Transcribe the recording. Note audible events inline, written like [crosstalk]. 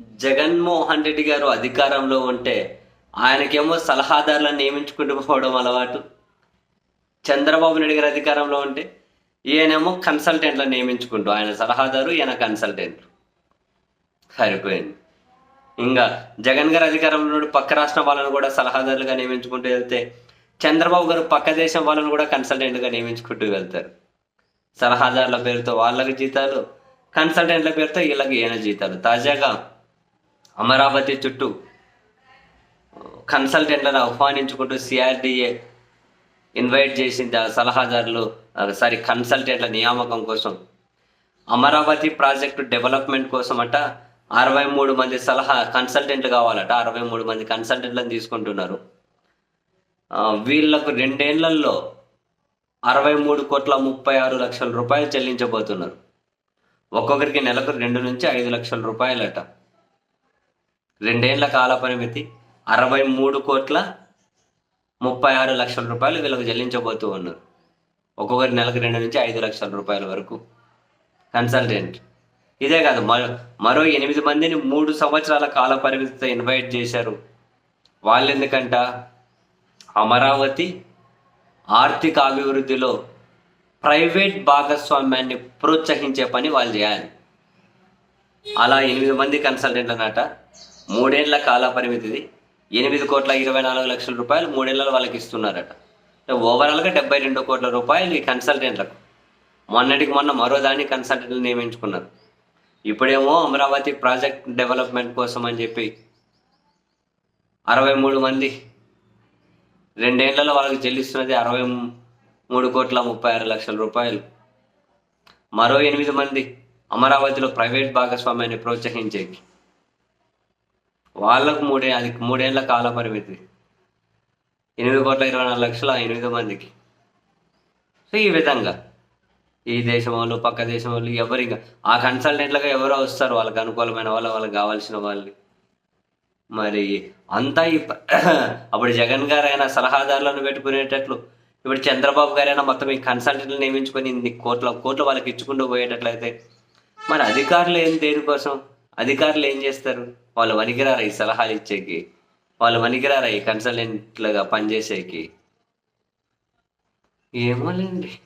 జగన్మోహన్ రెడ్డి గారు అధికారంలో ఉంటే ఆయనకేమో సలహాదారులను నియమించుకుంటూ పోవడం అలవాటు. చంద్రబాబు నాయుడు గారు అధికారంలో ఉంటే ఈయనేమో కన్సల్టెంట్లను నియమించుకుంటూ ఆయన సలహాదారు ఈయన కన్సల్టెంట్. సరిపోయింది. ఇంకా జగన్ గారు అధికారంలో పక్క రాష్ట్రం వాళ్ళను కూడా సలహాదారులుగా నియమించుకుంటూ వెళ్తే చంద్రబాబు గారు పక్క దేశం వాళ్ళను కూడా కన్సల్టెంట్గా నియమించుకుంటూ వెళ్తారు. సలహాదారుల పేరుతో వాళ్ళకి జీతాలు కన్సల్టెంట్ల పేరుతో వీళ్ళకి ఈయన జీతాలు. తాజాగా అమరావతి చుట్టూ కన్సల్టెంట్లను ఆహ్వానించుకుంటూ సిఆర్డిఏ ఇన్వైట్ చేసింది ఆ సలహాదారులు సారీ కన్సల్టెంట్ల నియామకం కోసం. అమరావతి ప్రాజెక్టు డెవలప్మెంట్ కోసం అట అరవై మూడు మంది సలహా కన్సల్టెంట్లు కావాలట. అరవై మూడు మంది కన్సల్టెంట్లను తీసుకుంటున్నారు. వీళ్ళకు వీళ్ళకు రెండేళ్ళలో అరవై మూడు కోట్ల ముప్పై ఆరు లక్షల రూపాయలు చెల్లించబోతున్నారు. ఒక్కొక్కరికి నెలకు రెండు నుంచి ఐదు లక్షల రూపాయలట. రెండేళ్ళ కాల పరిమితి అరవై మూడు కోట్ల ముప్పై ఆరు లక్షల రూపాయలు వీళ్ళకి చెల్లించబోతూ ఉన్నారు. ఒక్కొక్కరి నెలకు రెండు నుంచి ఐదు లక్షల రూపాయల వరకు కన్సల్టెంట్. ఇదే కాదు మరో మరో ఎనిమిది మందిని మూడు సంవత్సరాల కాల పరిమితితో ఇన్వైట్ చేశారు. వాళ్ళు ఎందుకంట అమరావతి ఆర్థిక అభివృద్ధిలో ప్రైవేట్ భాగస్వామ్యాన్ని ప్రోత్సహించే పని వాళ్ళు చేయాలి. అలా ఎనిమిది మంది కన్సల్టెంట్ అన్నట మూడేళ్ళ కాల పరిమితిది. ఎనిమిది కోట్ల ఇరవై నాలుగు లక్షల రూపాయలు మూడేళ్ళలో వాళ్ళకి ఇస్తున్నారట. ఓవరాల్గా డెబ్బై రెండు కోట్ల రూపాయలు ఈ కన్సల్టెంట్లకు. మొన్నటికి మొన్న మరో దాన్ని కన్సల్టెంట్లు నియమించుకున్నారు. ఇప్పుడేమో అమరావతి ప్రాజెక్ట్ డెవలప్మెంట్ కోసం అని చెప్పి అరవై మూడు మంది రెండేళ్ళలో వాళ్ళకి చెల్లిస్తున్నది అరవై మూడు కోట్ల ముప్పై ఆరు లక్షల రూపాయలు. మరో ఎనిమిది మంది అమరావతిలో ప్రైవేట్ భాగస్వామ్యాన్ని ప్రోత్సహించేకి. వాళ్ళకు మూడే అది మూడేళ్ళ కాల పరిమితి. ఎనిమిది కోట్ల ఇరవై నాలుగు లక్షల ఎనిమిది మందికి. సో ఈ విధంగా. ఈ దేశం వాళ్ళు పక్క దేశం వాళ్ళు ఎవరు ఇంకా ఆ కన్సల్టెంట్లుగా ఎవరో వస్తారు వాళ్ళకి అనుకూలమైన వాళ్ళు వాళ్ళకి కావాల్సిన వాళ్ళు మరి అంతా ఈ [coughs] అప్పుడు జగన్ గారైనా సలహాదారులను పెట్టుకునేటట్లు ఇప్పుడు చంద్రబాబు గారైనా మొత్తం ఈ కన్సల్టెంట్లు నియమించుకొని ఇన్ని కోట్ల కోట్లు వాళ్ళకి ఇచ్చుకుంటూ పోయేటట్లయితే మరి అధికారులు ఏం దేనికోసం? అధికారులు ఏం చేస్తారు? వాళ్ళు వనికిరారా ఈ సలహాలు ఇచ్చేకి? వాళ్ళు వనికిరారా ఈ కన్సల్టెంట్లుగా పనిచేసేకి? ఏమోలేండి.